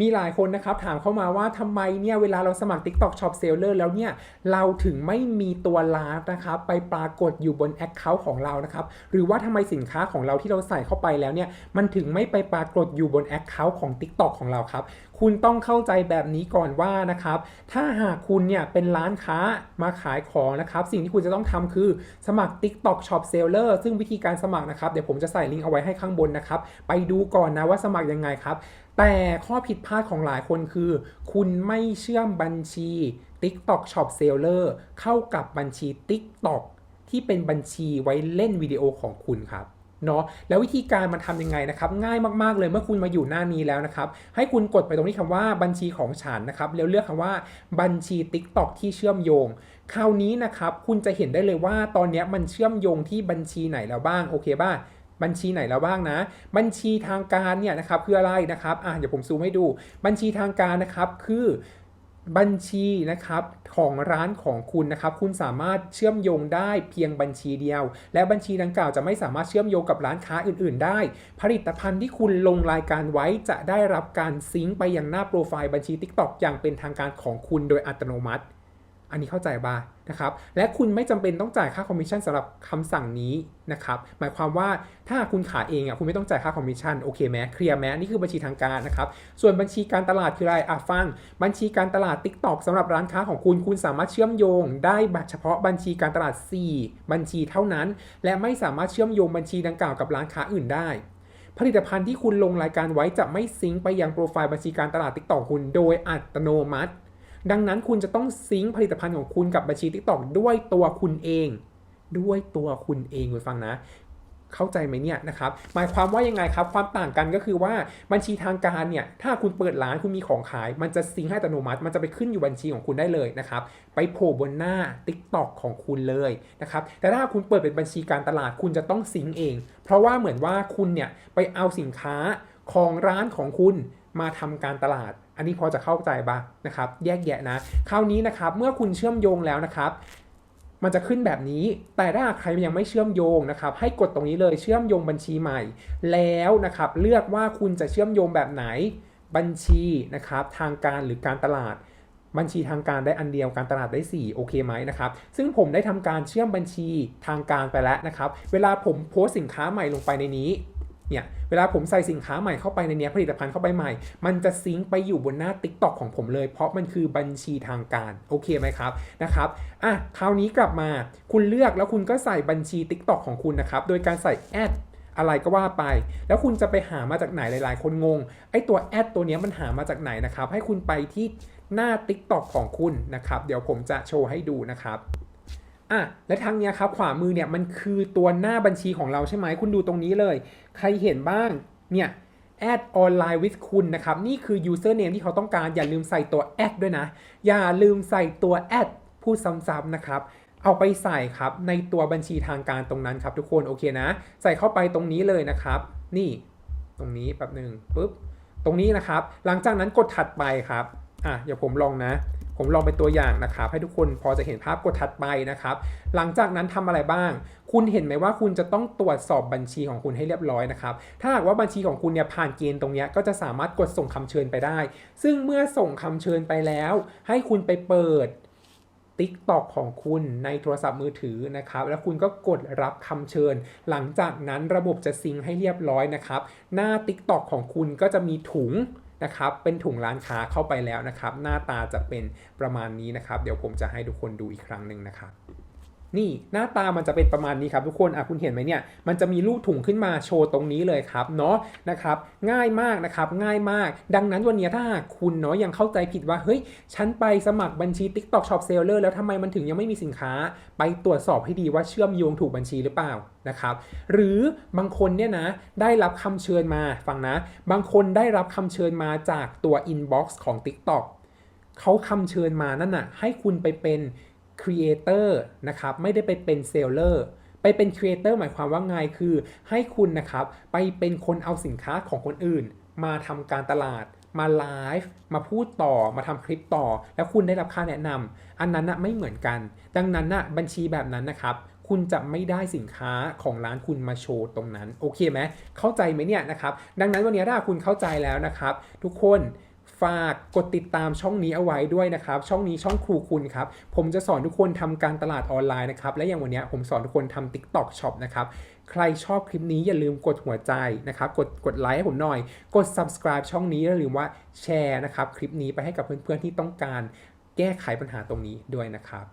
มีหลายคนนะครับถามเข้ามาว่าทำไมเนี่ยเวลาเราสมัคร TikTok Shop Seller แล้วเนี่ยเราถึงไม่มีตัวลาฟนะครับไปปรากฏอยู่บน Account ของเรานะครับหรือว่าทำไมสินค้าของเราที่เราใส่เข้าไปแล้วเนี่ยมันถึงไม่ไปปรากฏอยู่บน Account ของ TikTok ของเราครับคุณต้องเข้าใจแบบนี้ก่อนว่านะครับถ้าหากคุณเนี่ยเป็นร้านค้ามาขายของนะครับสิ่งที่คุณจะต้องทำคือสมัคร TikTok Shop Seller ซึ่งวิธีการสมัครนะครับเดี๋ยวผมจะใส่ลิงก์เอาไว้ให้ข้างบนนะครับไปดูก่อนนะว่าสมัครยังไงครับ แต่ข้อผิดพลาดของหลายคนคือ คุณไม่เชื่อมบัญชี TikTok Shop Seller เข้ากับบัญชี TikTok ที่เป็นบัญชีไว้เล่นวิดีโอของคุณครับเนาะแล้ววิธีการมันทำยังไงนะครับ ง่ายมากๆเลยเมื่อคุณมาอยู่หน้านี้แล้วนะครับ ให้คุณกดไปตรงที่คำว่าบัญชีของฉันนะครับแล้วเลือกคำว่าบัญชี TikTok ที่เชื่อมโยง คราวนี้นะครับ คุณจะเห็นได้เลยว่าตอนนี้มันเชื่อมโยงที่บัญชีไหนแล้วบ้างโอเคบ้าง บัญชีไหนแล้วบ้างนะ บัญชีทางการเนี่ยนะครับคืออะไรนะครับอะเดี๋ยวผมซูมให้ดู บัญชีทางการนะครับคือบัญชีนะครับของร้านของคุณนะครับ คุณสามารถเชื่อมโยงได้เพียงบัญชีเดียว และบัญชีดังกล่าวจะไม่สามารถเชื่อมโยงกับร้านค้าอื่น ๆ ได้ ผลิตภัณฑ์ที่คุณลงรายการไว้จะได้รับการซิงค์ไปยังหน้าโปรไฟล์บัญชี TikTok อย่างเป็นทางการของคุณโดยอัตโนมัติ อันนี้เข้าใจบ้านะครับ และคุณไม่จำเป็นต้องจ่ายค่าคอมมิชชั่นสำหรับคำสั่งนี้นะครับ หมายความว่าถ้าคุณขายเองอะคุณไม่ต้องจ่ายค่าคอมมิชชั่นโอเคไหมเคลียร์ไหมนี่คือบัญชีทางการนะครับ ส่วนบัญชีการตลาดคืออะไรอะฟัง บัญชีการตลาด TikTok สำหรับร้านค้าของคุณคุณสามารถเชื่อมโยง ได้เฉพาะบัญชีการตลาด 4 บัญชีเท่านั้น และไม่สามารถเชื่อมโยงบัญชีดังกล่าวกับร้านค้าอื่นได้ผลิตภัณฑ์ที่คุณลงรายการไว้จะไม่ซิงไปยังโปรไฟล์บัญชีการตลาด TikTok คุณโดยอัตโนมัติ ดังนั้นคุณจะต้องซิงผลิตภัณฑ์ของคุณกับบัญชี TikTok ด้วยตัวคุณเอง ด้วยตัวคุณเองคุณฟังนะ เข้าใจไหมเนี่ยนะครับหมายความว่ายังไงครับความต่างกันก็คือว่าบัญชีทางการเนี่ยถ้าคุณเปิดร้านคุณมีของขาย มันจะซิงให้อัตโนมัติ มันจะไปขึ้นอยู่บัญชีของคุณได้เลยนะครับไปโผล่บนหน้า TikTok ของคุณเลยนะครับแต่ถ้าคุณเปิดเป็นบัญชีการตลาดคุณจะต้องซิงเอง เพราะว่าเหมือนว่าคุณเนี่ยไปเอาสินค้าของร้านของคุณมาทำการตลาด อันนี้พอจะเข้าใจบ้างนะครับ แยกแยะนะ คราวนี้นะครับ เมื่อคุณเชื่อมโยงแล้วนะครับ มันจะขึ้นแบบนี้ แต่ถ้าใครยังไม่เชื่อมโยงนะครับ ให้กดตรงนี้เลยเชื่อมโยงบัญชีใหม่ แล้วนะครับ เลือกว่าคุณจะเชื่อมโยงแบบไหน บัญชีนะครับ ทางการหรือการตลาดบัญชีทางการได้อันเดียวการตลาดได้ 4 โอเคไหมนะครับ ซึ่งผมได้ทำการเชื่อมบัญชีทางการไปแล้วนะครับ เวลาผมโพสต์สินค้าใหม่ลงไปในนี้ เนี่ยเวลาผมใส่สินค้าใหม่เข้าไปในเนี้ยผลิตภัณฑ์เข้าไปใหม่ มันจะซิงไปอยู่บนหน้า TikTok ของผมเลย เพราะมันคือบัญชีทางการโอเคไหมครับนะครับอะคราวนี้กลับมาคุณเลือกแล้วคุณก็ใส่บัญชี TikTok ของคุณนะครับโดยการใส่แอดอะไรก็ว่าไป แล้วคุณจะไปหามาจากไหนหลาย ๆ คนงง ไอ้ตัวแอดตัวนี้มันหามาจากไหนนะครับ ให้คุณไปที่หน้า TikTok ของคุณนะครับ เดี๋ยวผมจะโชว์ให้ดูนะครับ อะและทางเนี้ยครับขวามือเนี่ยมันคือตัวหน้าบัญชีของเราใช่ไหมคุณดูตรงนี้เลย ใครเห็นบ้างเนี่ยแอดออนไลน์วิ h คุณนะครับ นี่คือ username ที่เขาต้องการอย่าลืมใส่ตัวแอดด้วยนะ อย่าลืมใส่ตัวแอดพูดซ้ำๆนะครับ เอาไปใส่ครับในตัวบัญชีทางการตรงนั้นครับทุกคนโอเคนะ ใส่เข้าไปตรงนี้เลยนะครับ นี่ ตรงนี้แป๊บหนึ่งปุ๊บตรงนี้นะครับ หลังจากนั้นกดถัดไปครับอะเดี๋ยวผมลองนะ ผมลองเป็นตัวอย่างนะครับ ให้ทุกคนพอจะเห็นภาพกดถัดไปนะครับ หลังจากนั้นทำอะไรบ้าง คุณเห็นไหมว่าคุณจะต้องตรวจสอบบัญชีของคุณให้เรียบร้อยนะครับ ถ้าหากว่าบัญชีของคุณเนี่ยผ่านเกณฑ์ตรงนี้ก็จะสามารถกดส่งคำเชิญไปได้ ซึ่งเมื่อส่งคำเชิญไปแล้ว ให้คุณไปเปิด TikTok ของคุณในโทรศัพท์มือถือนะครับ แล้วคุณก็กดรับคำเชิญ หลังจากนั้นระบบจะซิงให้เรียบร้อยนะครับ หน้า TikTok ของคุณก็จะมีถุง นะครับเป็นถุงร้านค้าเข้าไปแล้วนะครับ หน้าตาจะเป็นประมาณนี้นะครับ เดี๋ยวผมจะให้ทุกคนดูอีกครั้งหนึ่งนะครับ นี่หน้าตามันจะเป็นประมาณนี้ครับทุกคนอะคุณเห็นไหมเนี่ยมันจะมีรูปถุงขึ้นมาโชว์ตรงนี้เลยครับเนาะนะครับง่ายมากนะครับง่ายมาก ดังนั้นวันนี้ถ้าหากคุณเนาะยังเข้าใจผิดว่าเฮ้ยฉันไปสมัครบัญชี TikTok Shop Seller แล้วทำไมมันถึงยังไม่มีสินค้า ไปตรวจสอบให้ดีว่าเชื่อมโยงถูกบัญชีหรือเปล่านะครับหรือบางคนเนี่ยนะได้รับคำเชิญมาฟังนะ บางคนได้รับคำเชิญมาจากตัว inbox ของ TikTok เขาคำเชิญมานั่นน่ะให้คุณไปเป็น Creator นะครับไม่ได้ไปเป็น Seller ไปเป็น Creator หมายความว่าไงคือให้คุณนะครับไปเป็นคนเอาสินค้าของคนอื่น มาทำการตลาดมาไลฟ์มาพูดต่อมาทำคลิปต่อ แล้วคุณได้รับค่าแนะนำอันนั้นนะไม่เหมือนกัน ดังนั้นนะบัญชีแบบนั้นนะครับ คุณจะไม่ได้สินค้าของร้านคุณมาโชว์ตรงนั้น โอเคไหมเข้าใจไหมเนี่ยนะครับ ดังนั้นวันนี้ถ้าคุณเข้าใจแล้วนะครับ ทุกคน ฝากกดติดตามช่องนี้เอาไว้ด้วยนะครับ ช่องนี้ช่องครูคุณครับ ผมจะสอนทุกคนทำการตลาดออนไลน์นะครับ และอย่างวันนี้ผมสอนทุกคนทำ TikTok Shop นะครับใครชอบคลิปนี้อย่าลืมกดหัวใจนะครับ กดกดไลค์ให้ผมหน่อย กด subscribe ช่องนี้อย่าลืมว่าแชร์นะครับ คลิปนี้ไปให้กับเพื่อนๆที่ต้องการแก้ไขปัญหาตรงนี้ด้วยนะครับ